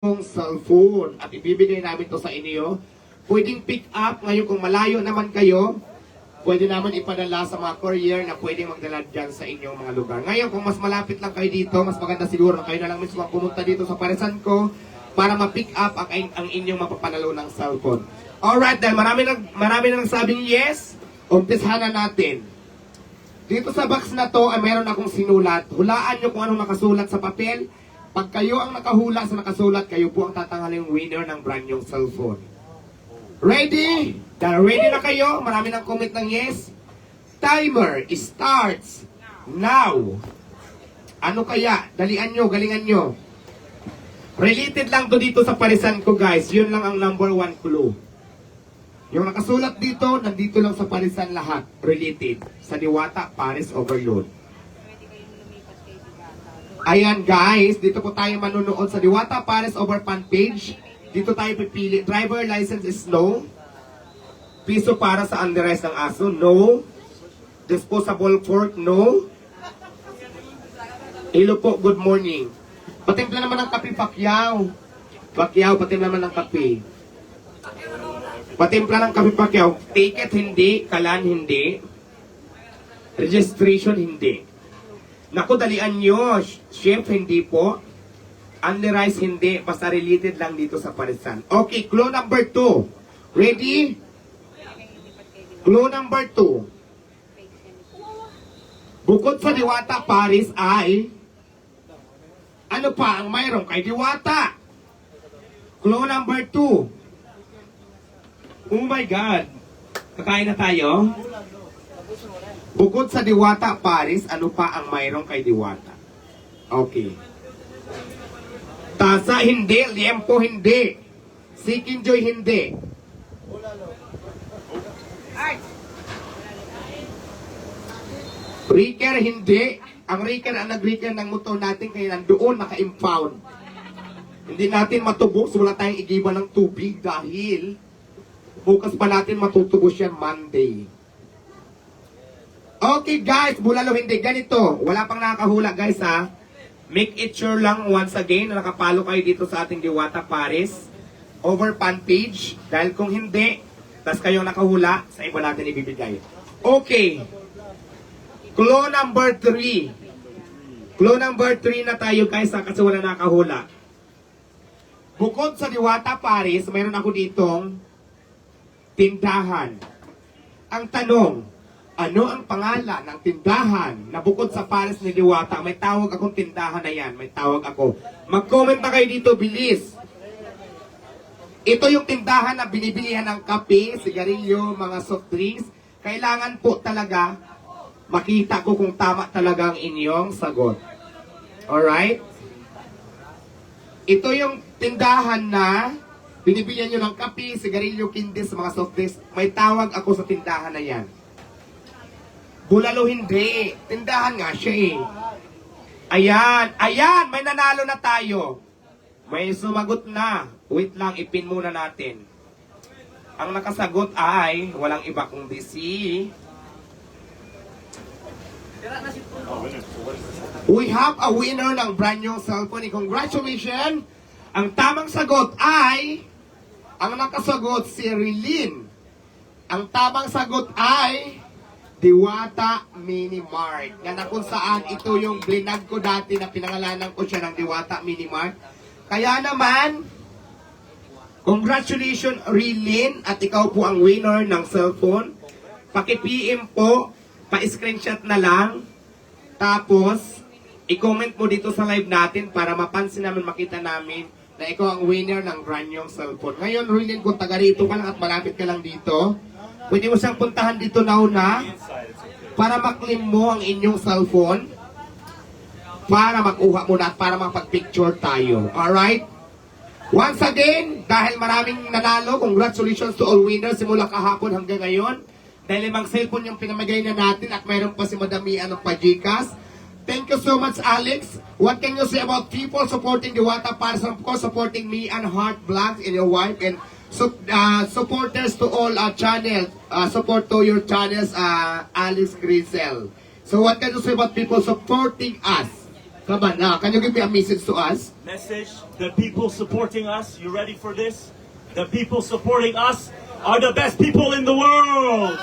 yung cellphone at ibibigay namin to sa inyo. Pwedeng pick up ngayon kung malayo naman kayo. Pwede naman ipadala sa mga courier na pwedeng magdala dyan sa inyong mga lugar. Ngayon, kung mas malapit lang kayo dito, mas maganda siguro na kayo na lang mismo pumunta dito sa Parisan ko para ma-pick up ang, ang inyong mapapanalo ng cellphone. Alright, dahil marami na, marami na nagsabing yes, umpisahan na natin. Dito sa box na to ay meron akong sinulat. Hulaan nyo kung anong nakasulat sa papel. Pag kayo ang nakahula sa nakasulat, kayo po ang tatanghaling winner ng brand new cellphone. Ready? Dahil ready na kayo, marami ng comment ng yes. Timer starts now. Ano kaya? Dalian nyo, galingan nyo. Related lang to dito sa parisan ko guys. Yun lang ang number one clue. Yung nakasulat dito, nandito lang sa parisan lahat. Related. Sa Diwata, Paris Overload. Ayan guys, dito po tayo manunood sa Diwata Paris Overpan page. Dito tayo pipili. Driver license is no. Piso para sa underize ng aso, no. Disposable fork, no. Hello po, good morning. Patimpla naman ng kape, Pacquiao. Pacquiao, patimpla naman ng kape. Patimpla ng kape, Pacquiao. Ticket, hindi. Kalan, hindi. Registration, hindi. Naku, dalian nyo. Chef, hindi po. Only rice, hindi. Basta related lang dito sa parisan. Okay, clue number two. Ready? Clue number two. Bukod sa Diwata Paris ay ano pa ang mayroon kay Diwata? Clue number two. Oh my God. Kakain na tayo? Bukod sa Diwata Paris, ano pa ang mayroon kay Diwata? Okay. Tasa hindi, liempo hindi. Sikin Joy hindi. Riker hindi. Ang Riker ang nag-Riker ng motor natin kaya nandoon naka-impound. Hindi natin matubos, wala tayong igiba ng tubig dahil bukas pa natin matutubos yan Monday. Okay guys, bulalo hindi. Ganito, wala pang nakakahula guys ha. Make it sure lang once again na nakapalo kayo dito sa ating Diwata Paris over fan page. Dahil kung hindi, tas kayong nakahula, sa iba natin ibibigay. Okay. Clue number 3. Clue number 3 na tayo guys ha, kasi wala nakahula. Bukod sa Diwata Paris, mayroon ako ditong tindahan. Ang tanong, ano ang pangalan ng tindahan na bukod sa Paris ni Diwata? May tawag akong tindahan na yan. May tawag ako. Mag-comment na kayo dito, bilis. Ito yung tindahan na binibilihan ng kape, sigarilyo, mga soft drinks. Kailangan po talaga makita ko kung tama talaga ang inyong sagot. Alright? Ito yung tindahan na binibilihan nyo ng kape, sigarilyo, kindis, mga soft drinks. May tawag ako sa tindahan na yan. Bulalo hindi. Tindahan nga siya eh. Ayan, ayan, may nanalo na tayo. May sumagot na. Wait lang, ipin muna natin. Ang nakasagot ay walang iba kundi si... We have a winner ng brand new cellphone. Congratulations! Ang tamang sagot ay... Ang nakasagot si Rilin. Ang tamang sagot ay... Diwata Mini Mart. Nga na kung saan ito yung blinag ko dati na pinangalanan ko siya ng Diwata Mini Mart. Kaya naman, congratulations Rilin at ikaw po ang winner ng cellphone. Paki-PM po, pa-screenshot na lang. Tapos, i-comment mo dito sa live natin para mapansin namin, makita namin na ikaw ang winner ng brand new cellphone. Ngayon, Rilin, kung taga rito ka lang at malapit ka lang dito, pwede mo siyang puntahan dito na una para maklim mo ang inyong cellphone para makuha mo na at para makapag-picture tayo. Alright? Once again, dahil maraming nanalo, congratulations to all winners simula kahapon hanggang ngayon. Dahil limang cellphone yung pinamagay na natin at mayroon pa si Madamian ng Pajikas. Thank you so much, Alex. What can you say about people supporting the Wata Paris and of course supporting me and Heart Vlogs and your wife and so, uh, supporters to all our channels, uh, support to your channels, uh, Alex Grisel. So what can you say about people supporting us? Kabana, can you give me a message to us? Message the people supporting us. You ready for this? The people supporting us are the best people in the world.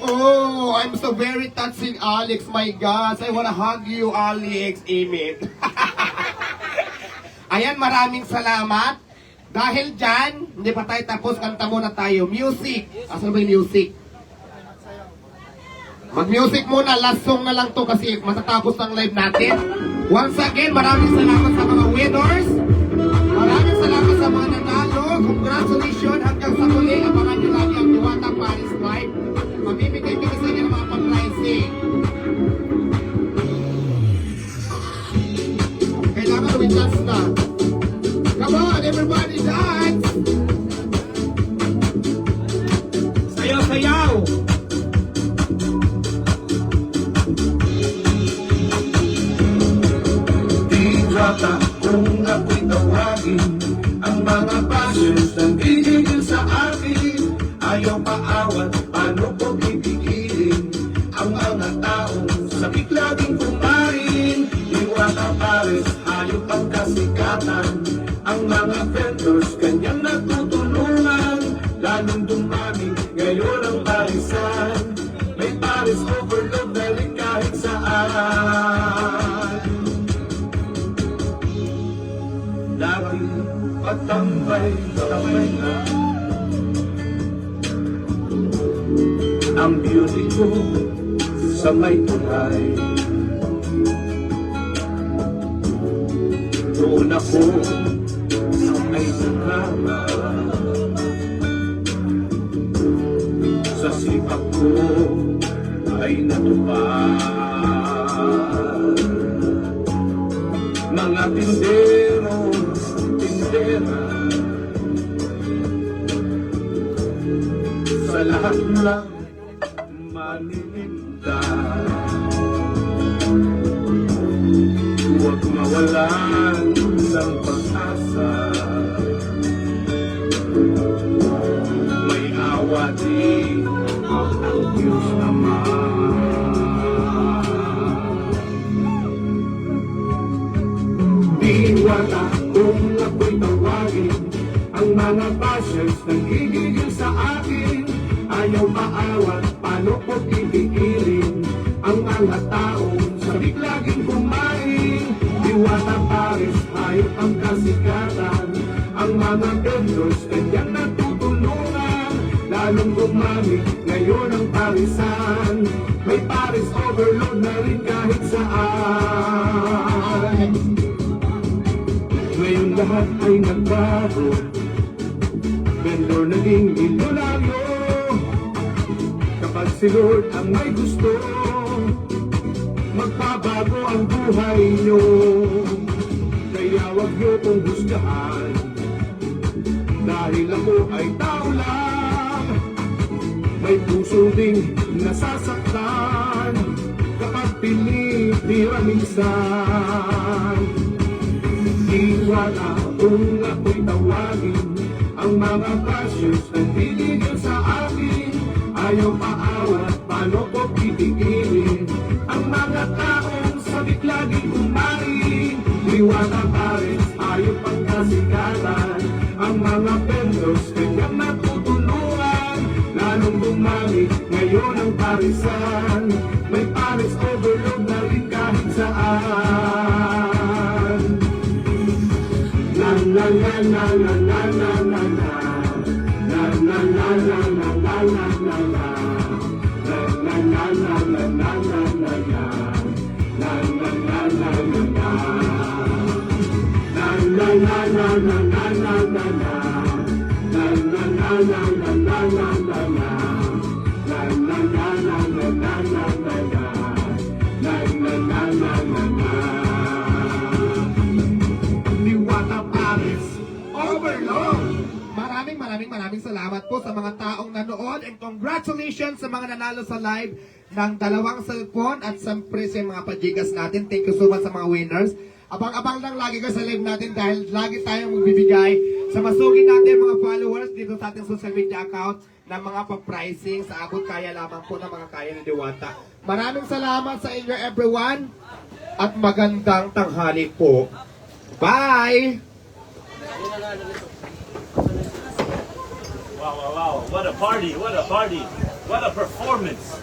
Oh, I'm so very touching, Alex. My gosh, I wanna hug you, Alex. Amen. Ayan, maraming salamat. Dahil dyan, hindi pa tayo tapos, kanta muna tayo. Music. Asan ba yung music? Mag-music muna, last song na lang to kasi matatapos ang live natin. Once again, maraming salamat sa mga winners. Maraming salamat sa mga nanalo. Congratulations hanggang sa muli. Baba. Beauty ko sa may tulay. Doon ako sa may sangama Sa sipak ko ay natupad. Mga tindero, tindera. Sa lahat ng panininda Huwag mawala. Maawat, paano ko pipigilin Ang mga taong sabik laging kumain Diwata Paris, hayop ang kasikatan. Ang mga vendors, kanyang natutulungan Lalong gumamit, ngayon ang parisan. May Paris overload na rin kahit saan. Ngayon lahat ay nagbago. Vendor naging milyonaryo si Lord ang may gusto Magbabago ang buhay nyo. Kaya wag nyo kong husgahan Dahil ako ay tao lang. May puso ding nasasaktan Kapag pinitira minsan. Iwala kung ako'y tawagin Ang mga passions na tinigil sa akin Ayaw paawat, paano ko pipigilin? Ang mga taong sabik laging kumain Iwala pares, ayaw pang kasikatan Ang mga vendors, kanyang natutulungan Lalong dumami, ngayon ang parisan. May pares overload na rin kahit saan. La la la la la la Diwata Paris Overload! Maraming maraming maraming salamat po sa mga taong nanood and congratulations sa mga nanalo sa live ng dalawang cellphone at siyempre sa mga pajigas natin. Thank you so much sa mga winners. Abang-abang lang lagi ka sa live natin dahil lagi tayong magbibigay sa masugin natin mga followers dito sa ating social media account ng mga pa-pricing sa abot kaya lamang po ng mga kaya ni Diwata. Maraming salamat sa inyo everyone. at magandang tanghali po. Bye! Wow, wow, wow. What a party, what a party, what a performance.